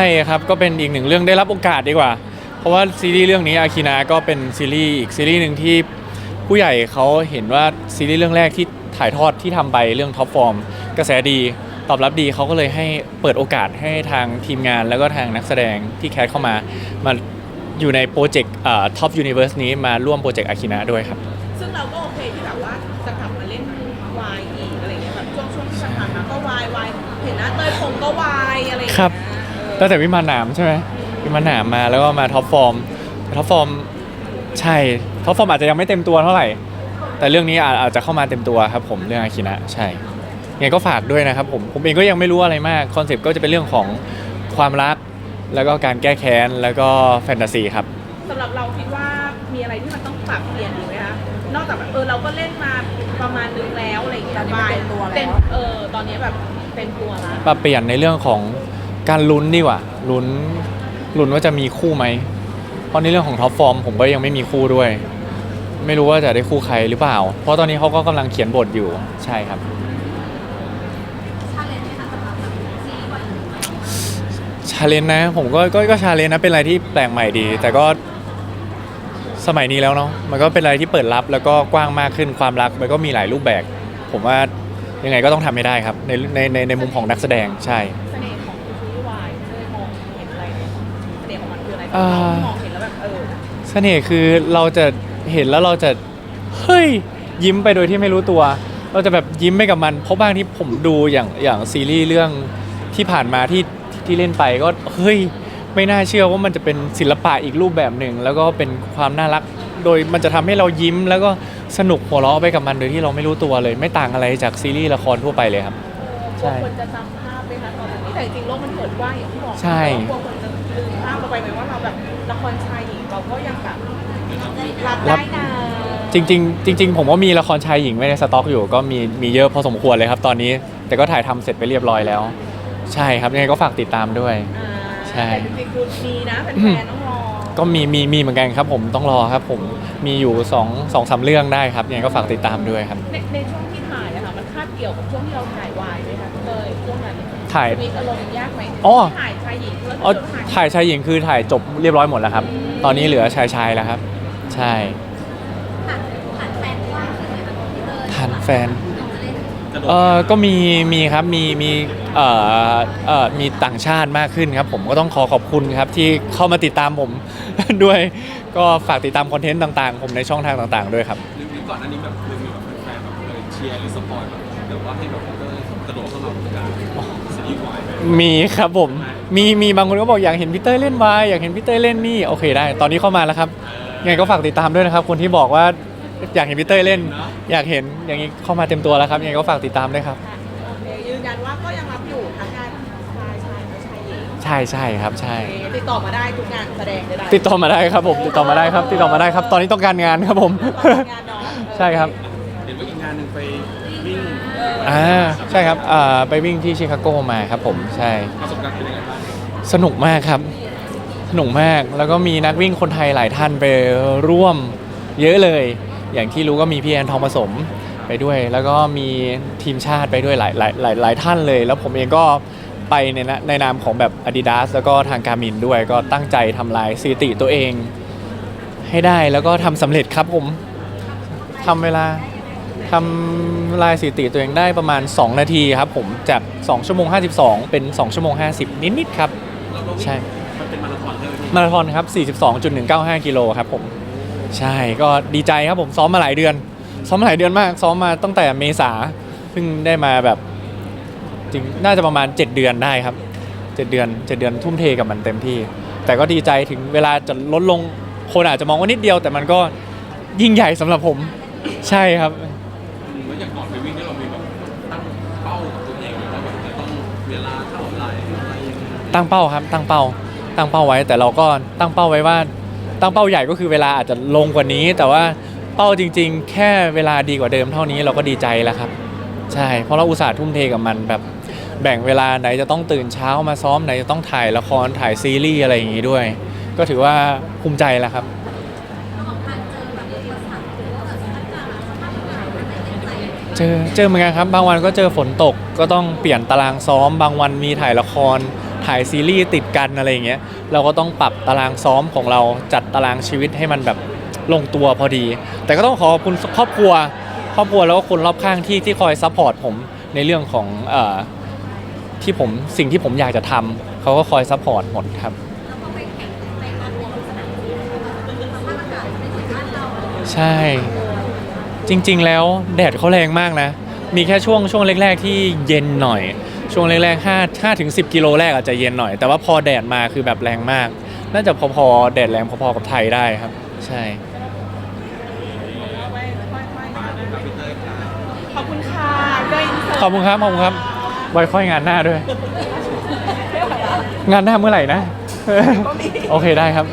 ช่ครับก็เป็นอีกหนึ่งเรื่องได้รับโอกาสดีกว่า เพราะว่าซีรีส์เรื่องนี้อาคินาก็เป็นซีรีส์อีกซีรีส์หนึ่งที่ผู้ใหญ่เขาเห็นว่าซีรีส์เรื่องแรกที่ถ่ายทอดที่ทำไปเรื่องท็อปฟอร์มกระแสดีตอบรับดีเขาก็เลยให้เปิดโอกาสให้ทางทีมงานแล้วก็ทางนักแสดงที่แคสเข้ามามาอยู่ในโปรเจกต์ท็อปยูนิเวอร์สนี้มาร่วมโปรเจกต์อาคินาด้วยครับ ซึ่งเราก็โอเคที่แบบว่าจะกลับมาเล่นวายอีกอะไรเงี้ยแบบช่วงช่วงที่ผ่านมาก็วายวายเห็นหน้าเต้ยคงก็วายอะไรอย่างครัเงี้บยเออ ตั้งแต่วิมานหนามใช่ไหมวิมานหนามมาแล้วก็มาท็อปฟอร์มท็อปฟอร์มใช่ท็อปฟอร์มอาจจะยังไม่เต็มตัวเท่าไหร่ แต่เรื่องนี้อาจอาจจะเข้ามาเต็มตัวครับผมเรื่องอาคินะใช่ยังไงก็ฝากด้วยนะครับผมผมเองก็ยังไม่รู้อะไรมากคอนเซปต์ก็จะเป็นเรื่องของความรัก แล้วก็การแก้แค้นแล้วก็แฟนตาซีครับ สำหรับเราคิดว่ามีอะไรที่มันต้องปรับเปลี่ยนอีกไหมคะนอกจากแบบเออเราก็เล่นมาประมาณนึงแล้วอะไรอย่างเงี้ยตอนนี้มันเต็มตัวแล้ว เต็มเออตอนนี้แบบเต็มตัวแล้วปรับเปลี่ยนในเรื่องของ การลุ้นดีกว่าลุ้นลุ้นว่าจะมีคู่ไหม เพราะในเรื่องของท็อปฟอร์มผมก็ยังไม่มีคู่ด้วย ไม่รู้ว่าจะได้คู่ใครหรือเปล่า เพราะตอนนี้เขาก็กำลังเขียนบทอยู่ใช่ครับชาเลนจ์นะผมก็ก็ก็ชาเลนจ์นะเป็นอะไรที่แปลกใหม่ดี แต่ก็สมัยนี้แล้วเนาะมันก็เป็นอะไรที่เปิดรับแล้วก็กว้างมากขึ้นความรักมันก็มีหลายรูปแบบ ผมว่ายังไงก็ต้องทำให้ได้ครับในในในในมุมของนักแสดงใช่ น่ห์ของมันคืออะไรอ่าเรามองเห็นแล้วแบบเออเสน่ห์คือเราจะเห็นแล้วเราจะเฮ้ยยิ้มไปโดยที่ไม่รู้ตัว เราจะแบบยิ้มไปกับมัน เพราะบางที่ผมดูอย่างอย่างซีรีส์เรื่องที่ผ่านมาที่ที่เล่นไปก็เฮ้ยไม่น่าเชื่อว่ามันจะเป็นศิลปะอีกรูปแบบหนึ่งแล้วก็เป็นความน่ารัก โดยมันจะทำให้เรายิ้ม แล้วก็สนุกหัวเราะไปกับมันโดยที่เราไม่รู้ตัวเลย ไม่ต่างอะไรจากซีรีส์ละครทั่วไปเลยครับ ใช่กลัวคนจะจำ แต่จริงๆโลกมันเปิดกว้างอย่างที่บอกใช่ กลัวคนจะลืมภาพเราไปไหมว่าเราแบบละครชายหญิงเราก็ยังแบบรับรัได้บนะจริงๆจริง ๆ ผมว่ามีละครชายหญิงไว้ในสต็อกอยู่ก็มีมีเยอะพอสมควรเลยครับตอนนี้ แต่ก็ถ่ายทำเสร็จไปเรียบร้อยแล้ว ใช่ครับยังไงก็ฝากติดตามด้วย อ่าใช่ แต่จริงๆคือมีนะแฟนๆต้องรอก็มีมีมีเหมือนกันครับ ผมต้องรอครับ ผมมีอยู่สองสองสามเรื่องได้ครับยังไงก็ฝากติดตามด้วยครับ ในในช่วงที่ถ่ายอะค่ะมันคาบเกี่ยวกับช่วงที่เราถ่ายวายไหมคะเลยช่วงนั้น ถ่าย มีอารมณ์ยากไหมอ๋อที่ถ่ายชายหญิงแล้วอ๋อที่ถ่ายถ่ายชายหญิงคือถ่ายจบเรียบร้อยหมดแล้วครับ ตอนนี้เหลือชายชายแล้วครับ ใช่ฐานแฟน เออก็มีมีครับมีมีเอ่อเอ่อมีต่างชาติมากขึ้นครับ ผมก็ต้องขอขอบคุณครับที่เข้ามาติดตามผม ด้วย ก็ฝากติดตามคอนเทนต์ต่างๆ ผมในช่องทางต่างๆ ด้วยครับ หรือหรือก่อนหน้านี้แบบเคยมีแบบแฟนๆแบบเคยเชียร์หรือสปอยแบบ แบบว่าให้แบบเต้ยกระโดดเข้ามาเป็นการซีรีส์วายไปมีครับผม มีมีบางคนก็บอกอยากเห็นพี่เต้ยเล่นวายอยากเห็นพี่เต้ยเล่นนี่โอเคได้ ตอนนี้เข้ามาแล้วครับยังไงก็ฝากติดตามด้วยนะครับ คนที่บอกว่าอยากเห็นพี่เต้ยเล่น อยากเห็นอย่างนี้เข้ามาเต็มตัวแล้วครับยังไงก็ฝากติดตามด้วยครับ โอเคยืนยันว่าก็ยังรับอยู่ทั้งงานชายชายและชายหญิงใช่ใช่ครับใช่ โอเคติดต่อมาได้ทุกงานแสดงได้ติดต่อมาได้ครับผมติดต่อมาได้ครับ ติดต่อมาได้ครับ ตอนนี้ต้องการงานครับผม งานเนาะใช่ครับ เห็นว่าอีกงานหนึ่งไปวิ่ง อ่าใช่ครับอ่าไปวิ่งที่ชิคาโกมาครับผมใช่ประสบการณ์เป็นยังไงบ้างสนุกมากครับ สนุกมากแล้วก็มีนักวิ่งคนไทยหลายท่านไปร่วมเยอะเลย อย่างที่รู้ก็มีพี่แอนทองผสมไปด้วย แล้วก็มีทีมชาติไปด้วยหลายหลายหลายหลายท่านเลย แล้วผมเองก็ไปในนะในนามของแบบ Adidas แล้วก็ทางการมินด้วย ก็ตั้งใจทำลายสถิติตัวเองให้ได้แล้วก็ทำสำเร็จครับผมทำเวลา ทำลายสถิติตัวเองได้ประมาณ 2 นาทีครับผมจาก 2 ชั่วโมง 52 เป็น 2 ชั่วโมง 50 นิดๆครับเราก็วิ่งใช่ มันเป็นมาราธอนใช่ไหมพี่มาราธอนครับ 42.195 กิโลครับผม ใช่ก็ดีใจครับผมซ้อมมาหลายเดือน ซ้อมมาหลายเดือนมาก ซ้อมมาตั้งแต่เมษาเพิ่งได้มาแบบจริงน่าจะประมาณ 7 เดือนได้ครับ 7 เดือน 7 เดือนทุ่มเทกับมันเต็มที่ แต่ก็ดีใจถึงเวลาจะลดลงคนอาจจะมองว่านิดเดียว แต่มันก็ยิ่งใหญ่สำหรับผม ใช่ครับ แล้วอย่างก่อนไปวิ่งเนี่ยเรามีแบบตั้งเป้ากับตัวเองไหมว่าแบบจะต้องเวลาเท่าไหร่อะไรยังไงตั้งเป้าครับ ตั้งเป้า ตั้งเป้าไว้ แต่เราก็ตั้งเป้าไว้ว่า ตั้งเป้าใหญ่ก็คือเวลาอาจจะลงกว่านี้ แต่ว่าเป้าจริง ๆ แค่เวลาดีกว่าเดิมเท่านี้เราก็ดีใจแล้วครับ ใช่ เพราะเราอุตส่าห์ทุ่มเทกับมันแบบแบ่งเวลาไหนจะต้องตื่นเช้ามาซ้อมไหนจะต้องถ่ายละครถ่ายซีรีส์อะไรอย่างงี้ด้วย ก็ถือว่าภูมิใจแล้วครับ เจอเจอเหมือนกันครับ บางวันก็เจอฝนตกก็ต้องเปลี่ยนตารางซ้อม บางวันมีถ่ายละคร ถ่ายซีรีส์ติดกันอะไรอย่างเงี้ยเราก็ต้องปรับตารางซ้อมของเราจัดตารางชีวิตให้มันแบบลงตัวพอดี แต่ก็ต้องขอบคุณครอบครัว ครอบครัวแล้วก็คนรอบข้างที่ที่คอยซัพพอร์ตผมในเรื่องของเอ่อที่ผมสิ่งที่ผมอยากจะทำเขาก็คอยซัพพอร์ตหมดครับใช่ จริง ๆ แล้วแดดเขาแรงมากนะ มีแค่ช่วงช่วงแรก ๆ ที่เย็นหน่อย ช่วงแรกๆ5 5ถึง10 กิโลแรกอาจจะเย็นหน่อย แต่ว่าพอแดดมาคือแบบแรงมาก น่าจะพอๆแดดแรงพอๆกับไทยได้ครับ ใช่ ขอบคุณค่ะด้วยอินเสิร์ตขอบคุณครับขอบคุณครับ ไว้ค่อยงานหน้าด้วย งานหน้าเมื่อไหร่นะ โอเคได้ครับ